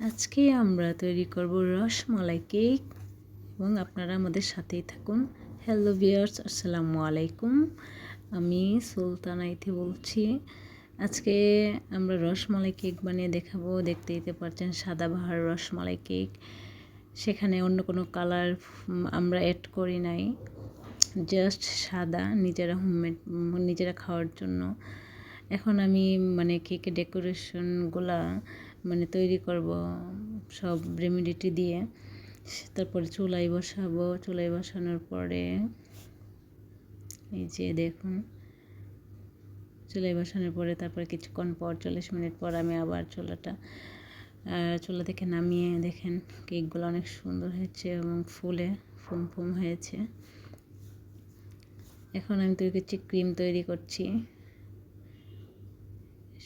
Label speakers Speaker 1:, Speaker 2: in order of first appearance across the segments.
Speaker 1: আজকে আমরা তৈরি করব রসমালাই কেক এবং আপনারা আমাদের সাথেই থাকুন। হ্যালো ভিয়ার্স আসসালামু আলাইকুম। আমি সুলতানাইতে বলছি। আজকে আমরা রসমালাই কেক বানিয়ে দেখাবো। দেখতে দিতে পারছেন সাদা বাহার রসমালাই কেক। সেখানে অন্য কোনো কালার আমরা অ্যাড করি নাই। জাস্ট সাদা, নিজেরা হোমমেড নিজেরা খাওয়ার জন্য। এখন আমি মানে কেকের ডেকোরেশনগুলা মানে তৈরি করব সব রেমিডিটি দিয়ে। তারপরে চুলাই বসাবো। চুলাই বসানোর পরে এই যে দেখুন। চুলাই বসানোর পরে তারপরে কিছুক্ষণ পর, চল্লিশ মিনিট পর আমি আবার চুলাটা চুলা থেকে নামিয়ে দেখেন কেকগুলো অনেক সুন্দর হয়েছে এবং ফুলে ফুম ফুম হয়েছে। এখন আমি তৈরি করছি ক্রিম তৈরি করছি।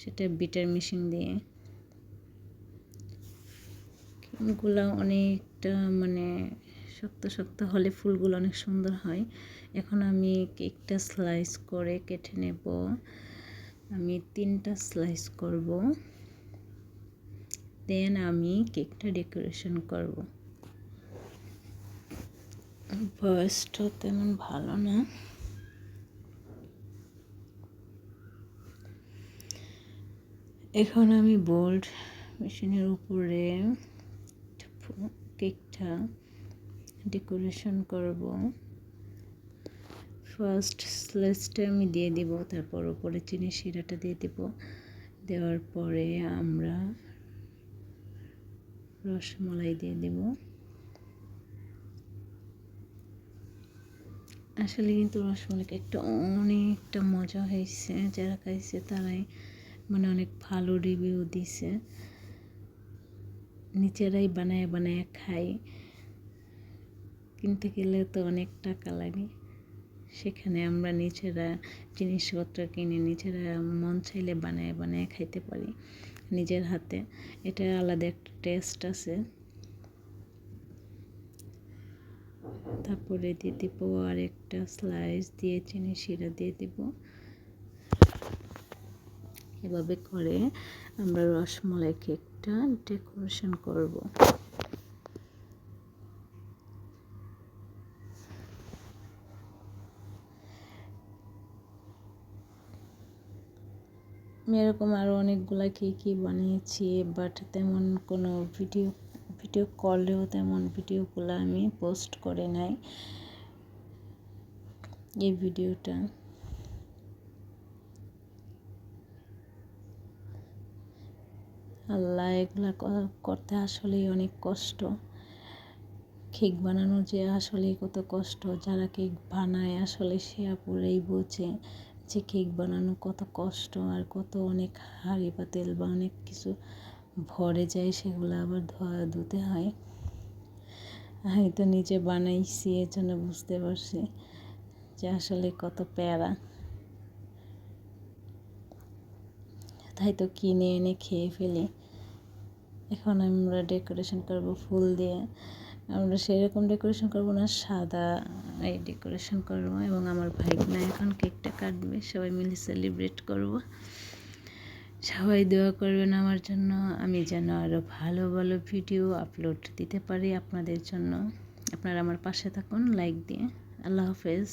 Speaker 1: সেটা বিটার মেশিন দিয়ে। ক্রিমগুলো অনেকটা মানে শক্ত শক্ত হলে ফুলগুলো অনেক সুন্দর হয়। এখন আমি কেকটা স্লাইস করে কেটে নেব। আমি তিনটা স্লাইস করব। দেন আমি কেকটা ডেকোরেশন করব। বয়সটা তেমন ভালো না। এখন আমি বোল্ড মেশিনের উপরে কেকটা ডেকোরেশন করব। ফার্স্ট স্লেসটা আমি দিয়ে দিব, তারপর ওপরে চিনি শিরাটা দিয়ে দিব। দেওয়ার পরে আমরা রসমালাই দিয়ে দেব। আসলে কিন্তু রসমালাই কেকটা অনেকটা মজা হয়েছে, যারা খাইছে তারাই মানে অনেক ভালো রিভিউ দিছে। নিজেরাই বানায় বানায় খাই। কিনতে গেলে তো অনেক টাকা লাগে। সেখানে আমরা নিজেরা জিনিসপত্র কিনে নিজেরা মন চাইলে বানায় বানায় খাইতে পারি নিজের হাতে। এটা আলাদা একটা টেস্ট আছে। তারপরে দিয়ে দিব আর একটা স্লাইস দিয়ে চিনি শিরা দিয়ে দিব। এভাবে করে আমরা রসমলাই কেকটা ডেকোরেশন করব। এরকম আরও অনেকগুলো কেকই বানিয়েছি বাট তেমন কোনো ভিডিও ভিডিও করলেও তেমন ভিডিওগুলো আমি পোস্ট করে নাই। এই ভিডিওটা। আল্লাহ এগুলা করতে আসলেই অনেক কষ্ট। কেক বানানো যে আসলে কত কষ্ট, যারা কেক বানায় আসলে সে আপুরেই বোঝে যে কেক বানানো কত কষ্ট আর কত অনেক হাঁড়ি তেল বা অনেক কিছু ভরে যায় সেগুলো আবার ধোয়া ধুতে হয়। আমি তো নিজে বানাইছি এর জন্য বুঝতে পারছি যে আসলে কত প্যারা। তাই তো কিনে এনে খেয়ে ফেলি। এখন আমরা ডেকোরেশন করব ফুল দিয়ে। আমরা সেরকম ডেকোরেশন করব না, সাদা এই ডেকোরেশন করব এবং আমার ভাইগনা এখন কেকটা কাটবে, সবাই মিলে সেলিব্রেট করব। সবাই দোয়া করবেন আমার জন্য, আমি যেন আরও ভালো ভালো ভিডিও আপলোড দিতে পারি আপনাদের জন্য। আপনারা আমার পাশে থাকুন লাইক দিয়ে। আল্লাহ হাফেজ।